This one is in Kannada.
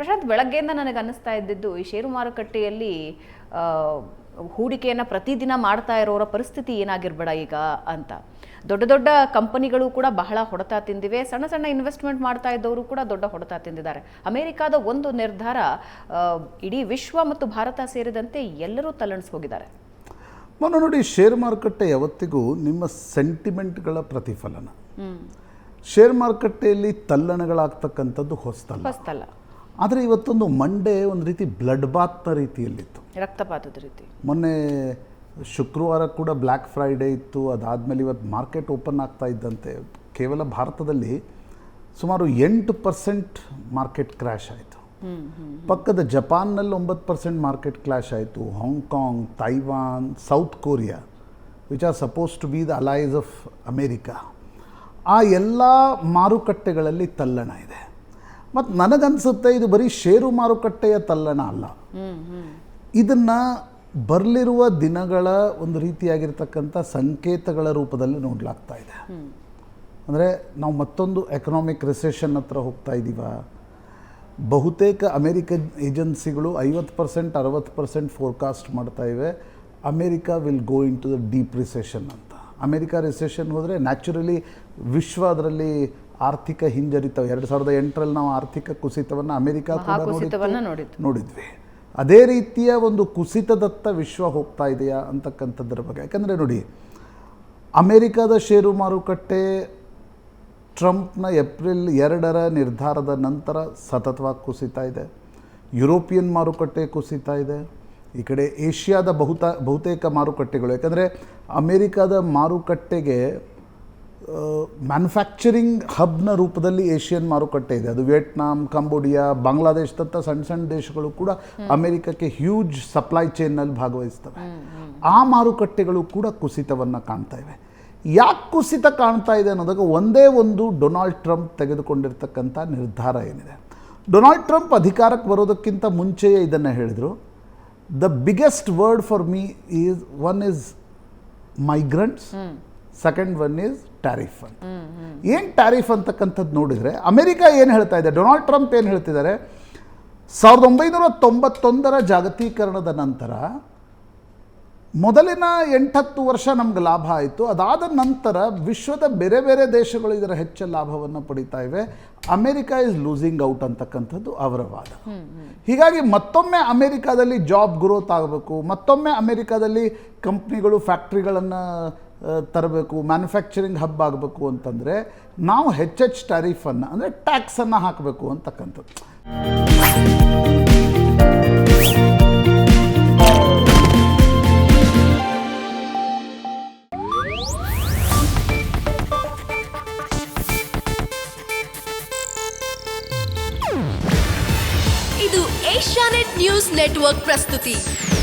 ಪ್ರಶಾಂತ್ ಬೆಳಗ್ಗೆಯಿಂದ ನನಗೆ ಅನ್ನಿಸ್ತಾ ಇದ್ದಿದ್ದು ಈ ಷೇರು ಮಾರುಕಟ್ಟೆಯಲ್ಲಿ ಹೂಡಿಕೆಯನ್ನು ಪ್ರತಿದಿನ ಮಾಡ್ತಾ ಇರೋರ ಪರಿಸ್ಥಿತಿ ಏನಾಗಿರ್ಬೇಡ ಈಗ ಅಂತ. ದೊಡ್ಡ ದೊಡ್ಡ ಕಂಪನಿಗಳು ಕೂಡ ಬಹಳ ಹೊಡೆತ ತಿಂದಿವೆ. ಸಣ್ಣ ಸಣ್ಣ ಇನ್ವೆಸ್ಟ್ಮೆಂಟ್ ಮಾಡ್ತಾ ಇದ್ದವರು ಕೂಡ ದೊಡ್ಡ ಹೊಡೆತ ತಿಂದಿದ್ದಾರೆ. ಅಮೆರಿಕಾದ ಒಂದು ನಿರ್ಧಾರ ಇಡೀ ವಿಶ್ವ ಮತ್ತು ಭಾರತ ಸೇರಿದಂತೆ ಎಲ್ಲರೂ ತಲ್ಲಣಿಸಿ ಹೋಗಿದ್ದಾರೆ ಮೊನ್ನೆ ನೋಡಿ ಶೇರ್ ಮಾರುಕಟ್ಟೆ ಯಾವತ್ತಿಗೂ ನಿಮ್ಮ ಸೆಂಟಿಮೆಂಟ್ಗಳ ಪ್ರತಿಫಲನ. ಶೇರ್ ಮಾರುಕಟ್ಟೆಯಲ್ಲಿ ತಲ್ಲಣಗಳಾಗ್ತಕ್ಕಂಥದ್ದು ಹೊಸ್ತಲ್ಲ. ಹೊಸ್ತಲ್ಲ. ಆದರೆ ಇವತ್ತೊಂದು ಮಂಡೇ ಒಂದು ರೀತಿ ಬ್ಲಡ್ ಬಾತ್ನ ರೀತಿಯಲ್ಲಿತ್ತು. ರಕ್ತಪಾತದ ರೀತಿ. ಮೊನ್ನೆ ಶುಕ್ರವಾರ ಕೂಡ ಬ್ಲ್ಯಾಕ್ ಫ್ರೈಡೇ ಇತ್ತು ಅದಾದಮೇಲೆ ಇವತ್ತು ಮಾರ್ಕೆಟ್ ಓಪನ್ ಆಗ್ತಾ ಇದ್ದಂತೆ. ಕೇವಲ ಭಾರತದಲ್ಲಿ ಸುಮಾರು ಎಂಟು ಪರ್ಸೆಂಟ್ ಮಾರ್ಕೆಟ್ ಕ್ರ್ಯಾಶ್ ಆಯಿತು. ಪಕ್ಕದ ಜಪಾನ್ನಲ್ಲಿ ಒಂಬತ್ತು ಪರ್ಸೆಂಟ್ ಮಾರ್ಕೆಟ್ ಕ್ಲಾಶ್ ಆಯಿತು. Hong Kong Taiwan South Korea which are suppose to be the allies of America ಆ ಎಲ್ಲ ಮಾರುಕಟ್ಟೆಗಳಲ್ಲಿ ತಲ್ಲಣ ಇದೆ. ಮತ್ತು ನನಗನ್ಸುತ್ತೆ ಇದು ಬರೀ ಷೇರು ಮಾರುಕಟ್ಟೆಯ ತಲ್ಲಣ ಅಲ್ಲ. ಇದನ್ನು ಬರಲಿರುವ ದಿನಗಳ ಒಂದು ರೀತಿಯಾಗಿರ್ತಕ್ಕಂಥ ಸಂಕೇತಗಳ ರೂಪದಲ್ಲಿ ನೋಡಲಾಗ್ತಾ ಇದೆ. ಅಂದರೆ ನಾವು ಮತ್ತೊಂದು ಎಕನಾಮಿಕ್ ರಿಸೆಷನ್ ಹತ್ರ ಹೋಗ್ತಾ ಇದ್ದೀವ ಬಹುತೇಕ ಅಮೇರಿಕನ್ ಏಜೆನ್ಸಿಗಳು ಐವತ್ತು ಪರ್ಸೆಂಟ್, ಅರವತ್ತು ಪರ್ಸೆಂಟ್ ಫೋರ್ಕಾಸ್ಟ್ ಮಾಡ್ತಾ ಇವೆ. America will go in to the deep recession ಅಂತ. ಅಮೇರಿಕಾ ರಿಸೆಷನ್ ಹೋದರೆ ನ್ಯಾಚುರಲಿ ವಿಶ್ವ ಅದರಲ್ಲಿ ಆರ್ಥಿಕ ಹಿಂಜರಿತ ಎರಡು ಸಾವಿರದ ಎಂಟರಲ್ಲಿ ನಾವು ಆರ್ಥಿಕ ಕುಸಿತವನ್ನು ಅಮೆರಿಕ. ನೋಡಿದ್ವಿ. ಅದೇ ರೀತಿಯ ಒಂದು ಕುಸಿತದತ್ತ ವಿಶ್ವ ಹೋಗ್ತಾ ಇದೆಯಾ ಅಂತಕ್ಕಂಥದ್ರ ಬಗ್ಗೆ. ಯಾಕಂದರೆ ನೋಡಿ ಅಮೆರಿಕದ ಷೇರು ಮಾರುಕಟ್ಟೆ ಟ್ರಂಪ್ನ ಏಪ್ರಿಲ್ ಎರಡರ ನಿರ್ಧಾರದ ನಂತರ ಸತತವಾಗಿ ಕುಸಿತಾ ಇದೆ. ಯುರೋಪಿಯನ್ ಮಾರುಕಟ್ಟೆ ಕುಸಿತಾ ಇದೆ. ಈ ಕಡೆ ಏಷ್ಯಾದ ಬಹುತ ಬಹುತೇಕ ಮಾರುಕಟ್ಟೆಗಳು. ಯಾಕಂದರೆ ಅಮೆರಿಕದ ಮಾರುಕಟ್ಟೆಗೆ ಮ್ಯಾನುಫ್ಯಾಕ್ಚರಿಂಗ್ ಹಬ್ನ ರೂಪದಲ್ಲಿ ಏಷ್ಯನ್ ಮಾರುಕಟ್ಟೆ ಇದೆ. ಅದು ವಿಯೆಟ್ನಾಂ ಕಂಬೋಡಿಯಾ ಬಾಂಗ್ಲಾದೇಶದಂಥ ಸಣ್ಣ ಸಣ್ಣ ದೇಶಗಳು ಕೂಡ ಅಮೆರಿಕಕ್ಕೆ ಹ್ಯೂಜ್ ಸಪ್ಲೈ ಚೈನ್ನಲ್ಲಿ ಭಾಗವಹಿಸ್ತವೆ. ಆ ಮಾರುಕಟ್ಟೆಗಳು ಕೂಡ ಕುಸಿತವನ್ನು ಕಾಣ್ತಾ ಇವೆ. ಯಾಕೆ ಕುಸಿತ ಕಾಣ್ತಾ ಇದೆ ಅನ್ನೋದಾಗ ಒಂದೇ ಒಂದು ಡೊನಾಲ್ಡ್ ಟ್ರಂಪ್ ತೆಗೆದುಕೊಂಡಿರ್ತಕ್ಕಂಥ ನಿರ್ಧಾರ ಏನಿದೆ. ಡೊನಾಲ್ಡ್ ಟ್ರಂಪ್ ಅಧಿಕಾರಕ್ಕೆ ಬರೋದಕ್ಕಿಂತ ಮುಂಚೆಯೇ ಇದನ್ನು ಹೇಳಿದರು. The biggest word for me is one is migrants second one is tariff ಅಂತ ಏನು ಟ್ಯಾರಿಫ್ ಅಂತಕ್ಕಂಥದ್ದು ನೋಡಿದರೆ ಅಮೆರಿಕ ಏನು ಹೇಳ್ತಾ ಇದೆ? ಡೊನಾಲ್ಡ್ ಟ್ರಂಪ್ ಏನು ಹೇಳ್ತಿದ್ದಾರೆ? ಸಾವಿರದ ಒಂಬೈನೂರ ತೊಂಬತ್ತೊಂದರ ಜಾಗತೀಕರಣದ ನಂತರ ಮೊದಲಿನ ಎಂಟತ್ತು ವರ್ಷ ನಮ್ಗೆ ಲಾಭ ಆಯಿತು. ಅದಾದ ನಂತರ ವಿಶ್ವದ ಬೇರೆ ಬೇರೆ ದೇಶಗಳು ಇದರ ಹೆಚ್ಚು ಲಾಭವನ್ನು ಪಡಿತಾ ಇವೆ. ಅಮೆರಿಕ ಇಸ್ ಲೂಸಿಂಗ್ ಔಟ್ ಅಂತಕ್ಕಂಥದ್ದು ಅವರ ವಾದ. ಹೀಗಾಗಿ ಮತ್ತೊಮ್ಮೆ ಅಮೆರಿಕಾದಲ್ಲಿ ಜಾಬ್ ಗ್ರೋತ್ ಆಗಬೇಕು. ಮತ್ತೊಮ್ಮೆ ಅಮೆರಿಕಾದಲ್ಲಿ ಕಂಪ್ನಿಗಳು ಫ್ಯಾಕ್ಟ್ರಿಗಳನ್ನು ತರಬೇಕು ಮ್ಯಾನುಫ್ಯಾಕ್ಚರಿಂಗ್ ಹಬ್ ಆಗಬೇಕು ಅಂತಂದರೆ ನಾವು ಹೆಚ್ಚೆಚ್ಚು ಟ್ಯಾರಿಫನ್ನು ಅಂದರೆ ಟ್ಯಾಕ್ಸನ್ನು ಹಾಕಬೇಕು ಅಂತಕ್ಕಂಥದ್ದು. ಇದು ಏಷ್ಯಾನೆಟ್ ನ್ಯೂಸ್ ನೆಟ್ವರ್ಕ್ ಪ್ರಸ್ತುತಿ.